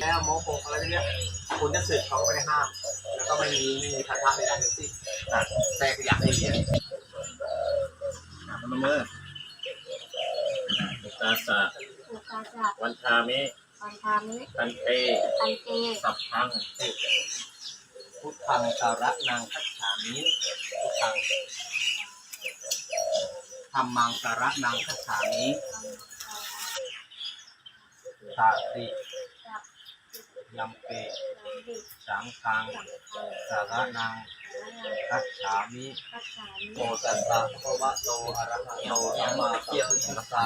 แล้วโมโหอะไรเนี่ยคุณจะสึกเขาก็ไม่ได้ห้าม แล้วก็ไม่มีไม่มีพันธะในการทั้งสิ้นนะแต่ก็อยากให้เรียนพนมมืออุตาสะอุกาจะวันทามิปันธามิตันเตตันเตสัพพังพุทธังสาระนางคัจฉามิพุทธังธรรมังสาระนางคัจฉามิ สาติยัมเปสังฆังสารนางคัจฉามิคัจฉามิโมตัสสะภะคะวะโตอะระหะโตสัมมาสัมพุทธัสสะ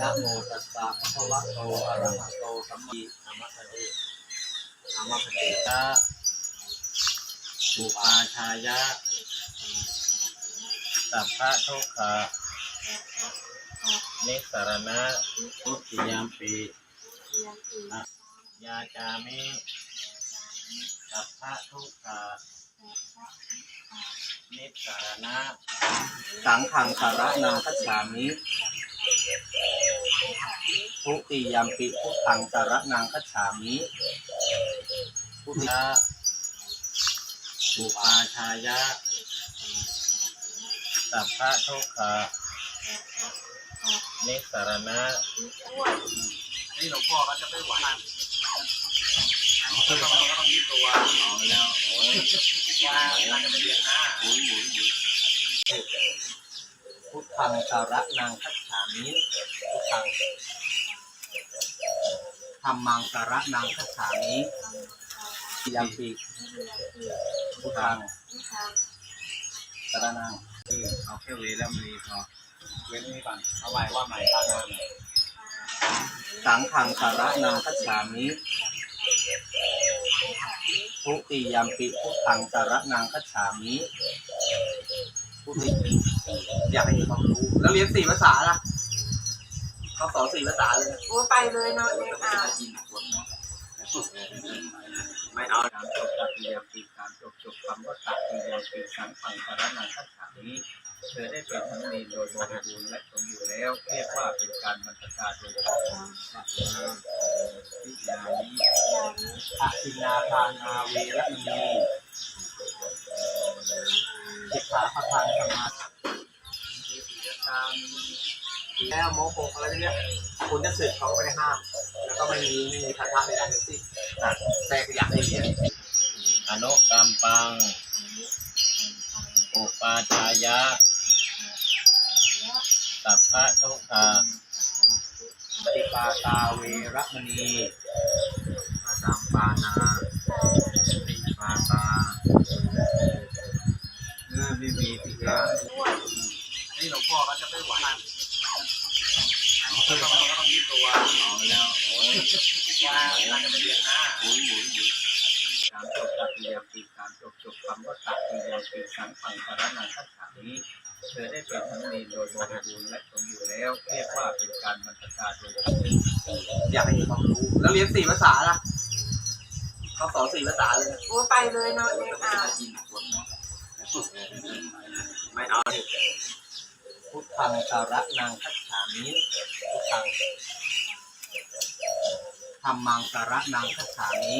นะโมตัสสะภะคะวะโตอะระหะโตสัมมาสัมพุทธัสสะนะโมตัสสะยะปุปาชายะสัพพะทุกขะนิสรณะทุติยามปี ยาจามิสัพพะทุกขะนิสรณะสังขังสาระนางคัจฉามิทุติยามปิพุทธังสาระนางคัจฉามิพุทธะปุปาชายะสัพพะทุกขะนิสารณะ อ้วนนี่หลวงพ่อก็จะไม่หวานก็ต้องก็ต้องมีตัวเอาแล้วโอ้ยว่าเราจะไปเรียนหน้าหมุนหมุนหมุนพุทธังสาระนางคัจฉามิพุทธังธรรมังสาระนางคัจฉามิยมปิพุทธังนิทานสาระนางคือเอาแค่เวแล้วมีพอเว้นนี้ก่อนเอาไว้ว่าใหม่ตานาง สังขังสาระนางคัจฉามิทุติยมปิพุทธังสาระนางคัจฉามิพุทธิอยากให้มีความรู้ แล้วเรียนสี่ภาษาล่ะเขาสอนสี่ภาษาเลยนะโอ้ไปเลยเนาะเนี่ยอ่าไม่เอาการจบตัดเรียมปีการจบจบคำว่าตัดเรียมปีการฟังสารนังคัจฉานี้ เธอได้เป็นทั้งนีโดยบริบูรณ์และสมอยู่แล้ว เรียกว่าเป็นการบรรพชาโดยพร้อมวิญญาณิยามิอะทินาทานาเวรมณีสิกขาปทานสมาธิแล้วโมโหอะไรเนี่ยคุณจะสึกเขาก็ไม่ได้ห้าม แล้วก็ไม่มีไม่มีพันธะในการทั้งสิ้นแต่ก็อยากให้เรียนอนุกรรมปัง สัพพะทุคาปฏิปาตาเวรมณีอาตามปานาปิปาตาเมื่อไม่มีติกาอ้วนนี่หลวงพ่อก็จะไม่หวาน มีความรู้ แล้วเรียนสี่ภาษาล่ะเขาสอนสี่ภาษาเลยนะโอ้ไปเลยเนาะเนี่ยอ่าไม่เอาดิพุทธังสาระนางคัจฉามิพุทธังธรรมังสาระนางคัจฉามิ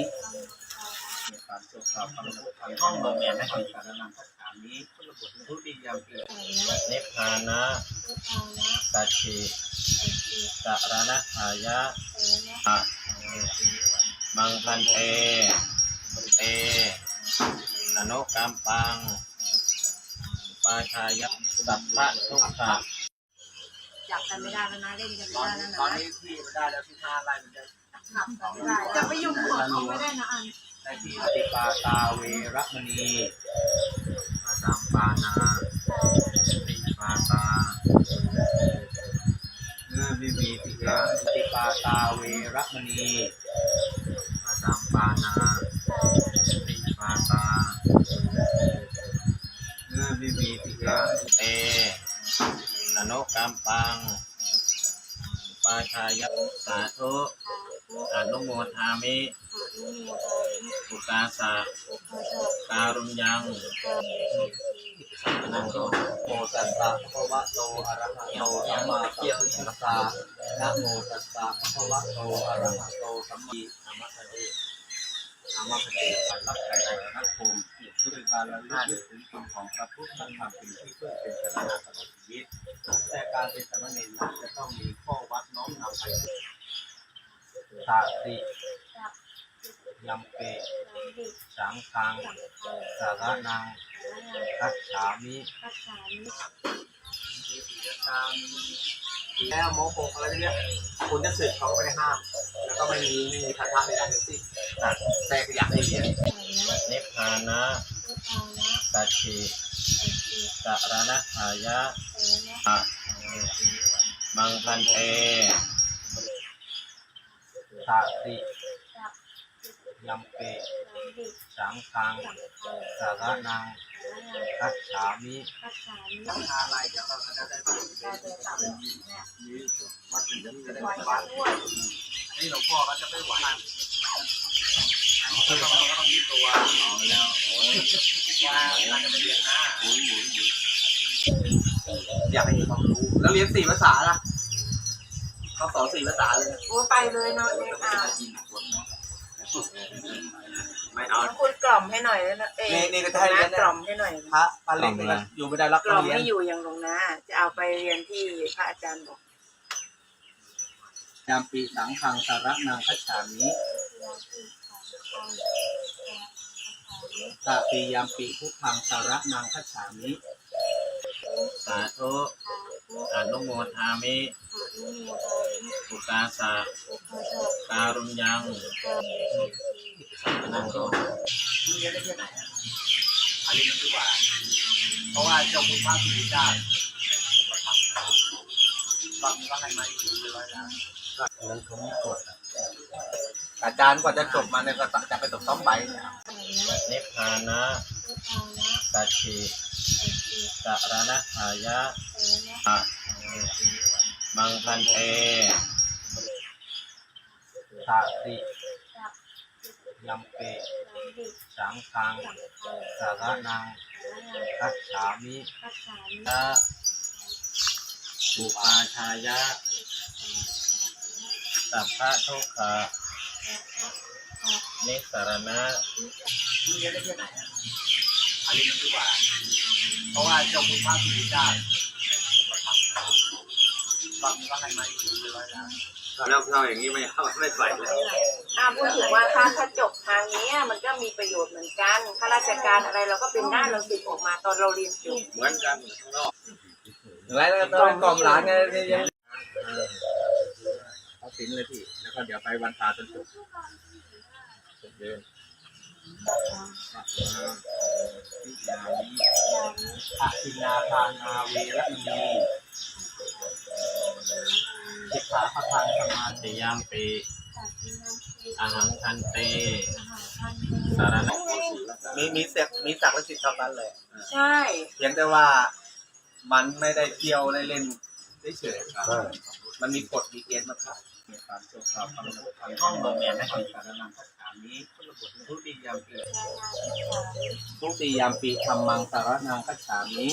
มีความสุขความความสุขความห้องเมืองเนี่ยนะสารนังคัจฉานี้ทุติยมปีแต่นะนิพพานะพุทธังนะตัจฉิไอจี สารณะอายะเตนะอะมังพันเตเตอนุกรรมปัง ปาชายะสัพพะทุกขะจับกันไม่ได้แล้วนะเล่นกันตไม่อนได้แล้วตอนนะนี้พี่มันได้แล้วที่ห้าไร่มันจะขับกันไม่ได้จะไปยุ่งกับเขาไม่ได้นะอันได้ที่ปฏิปาตาเวรมณีอาตามปานาปิปาตา เนื้อไม่มีติกาปฏิปาตาเวรมณีอาตามปานาปิปาตาเนื้อไม่มีติกาเตอนุกรรมปัง ปาชายสาธุอนุโมทามิ อนุโมทาสะอุปสะการุญยังการุณนะโมตัสสะภะคะวะโตอะระหะโตสัมมาสัมพุทธัสสะนะโมตัสสะภะคะวะโตอะระหะโตสัมมาสัมพุทธัสสะอามาปฏิปันรับไก่ในนักภูมิด้วยการระลึกถึงคุณของพระพุทธธรรมเป็นที่เพึ่งเป็นสารณะตลอดชีวิต แต่การเป็นสามเณรนั้นจะต้องมีข้อวัดน้อมนำไปตาติ ยัมเปสังฆังสารนังคัจฉามิมีศีลธรรมแล้วโมโหอะไรเนี่ยคุณจะสึกเขาก็ไม่ได้ห้าม แล้วก็ไม่มีไม่มีทัศน์ในการทั้งสิ้นแต่ก็อยากให้เรียนนิพพานะสัจจิสารณะหายะอะมังคันเตตาติ ยัมเปสังฆังสารนังคัจฉามิอะไรเดี๋ยวเราจะได้ไปวัดเป็นจะได้ไหวนี่หลวงพ่อก็จะไม่ไหวเขาต้องก็ต้องมีตัวเอาแล้วโอ้ยว่าน่าจะไปเรียนหน้าอยากให้มีความรู้ แล้วเรียนสี่ภาษาล่ะเขาสอนสี่ภาษาเลยนะโอ้ไปเลยเนาะเนี่ยอะ ไม่เอา คุณกล่อมให้หน่อยนะเอ๊นี่นี่ก็จะให้เรียนกล่อมให้หน่อย พระพระเล็กนี่ก็อยู่ไม่ได้รับกล่อมเรียนไม่อยู่อย่างลงนะจะเอาไปเรียนที่พระอาจารย์บอกยามปีสังฆังสารนังคัจฉามิตาปียามปีพุทธังสารนังคัจฉามิสาธุอนุโมทามิอุ กาสะการุญยังนังโกเรียนได้ที่ไหนอะอันนี้ดีกว่า เพราะว่าเจ้าคุณพระสุริยาตอนนี้ก็ให้มาอีกเป็นร้อยล้านนั้นเขาไม่กดอะอาจารย์กว่าจะจบมาเนี่ยก็จะไปตกซ้อมใบเนี่ยนิพพานะสัจจิสารณะหายะอะมังคันเต ตาติยัมเปสังฆังสารนังคัจฉามิยะบุอาชายะสัพพะทุกขะนิสรณะเรียนได้ที่ไหนอะอันนี้มันดีกว่า เพราะว่าเจ้าคุณพระสุริยาตอนนี้ก็ให้มาอีกเป็นร้อยล้าน แล้วเราอย่างนี้ไม่เอาไม่ใส่เลยอ่าพูดถึงว่าถ้าถ้าจบทางนี้อะมันก็มีประโยชน์เหมือนกันข้าราชการอะไรเราก็เป็นได้เราติดออกมาตอนเราเรียนจบเหมือนกันข้างนอกอะไรแล้วก็ต้องกล่อมหลานไงนี่ยังเอาสินเลยพี่ แล้วก็เดี๋ยวไปวันพาจนจบเดินอะทินาทานาเวรมณี สิกขาพระทานสมาติธิยามปีอาหังคันเตสารณะมีมีเสกมีศักดิ์และสิทธิ์เท่ากันเลยใช่เพียงแต่ว่ามันไม่ได้เที่ยวได้เล่นเฉยๆครับ มันมีกฎมีเกณฑ์มาครับมีความสุขความความสุขความห้องโรงเรียนให้สารนังคัจฉามิทุติยามปีทุติยามปีธรรมังสารนังคัจฉามิ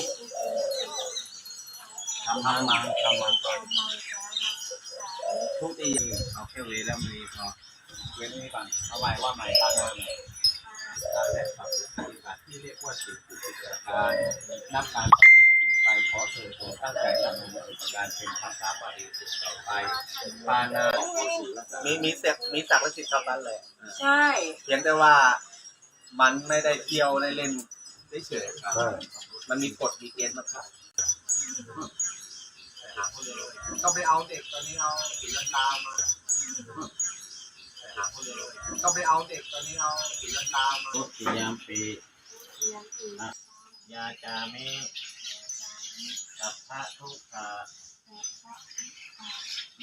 ธรรมังมังธรรมัง ทุติยเอาแค่เวแล้วมีพอเว้นนี้ก่อนเอาไว้ว่าหมายตานาการและปรับปฏิบัติที่เรียกว่าสิ่งผู้ศึการนับการไปขอเถิดโปรดตั้งใจทำในการเป็นภาษาบาลีสืบต่อไปปานามีมีเสกมีศักดิ์และสิทธิ์เท่ากันเลยใช่เพียงแต่ว่ามันไม่ได้เที่ยวได้เล่นได้เฉยครับ มันมีกฎมีเกณฑ์มาครับ ต้องไปเอาเด็กตอนนี้เอาสีลังกามาต้องไปเอาเด็กตอนนี้เอาสีลังกามาทุติยามปียาจามิสัพพะทุกขะ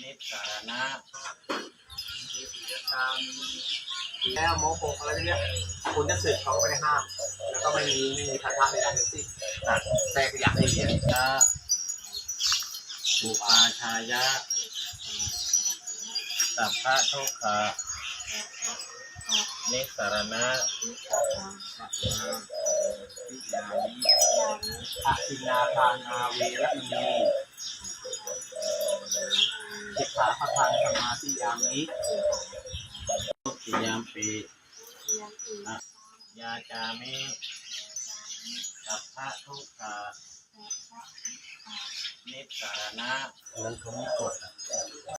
นิสารณะมีศีลธรรมแล้วโมโหอะไรเนี่ยคุณจะสึกเขาก็ไม่ได้ห้าม แล้วก็ไม่มีไม่มีทัศน์ในการทั้งสิ้นแต่ก็อยากให้เรียนยะ บุอาชายะสัพพะทุกขะนิสารณะวิยามิอภินาทานาเวรมณีสิกขาปะทังสมาธิยามิติยามปียาจามิสัพพะทุกขะ นิสสารณะนั้นเขาไม่กด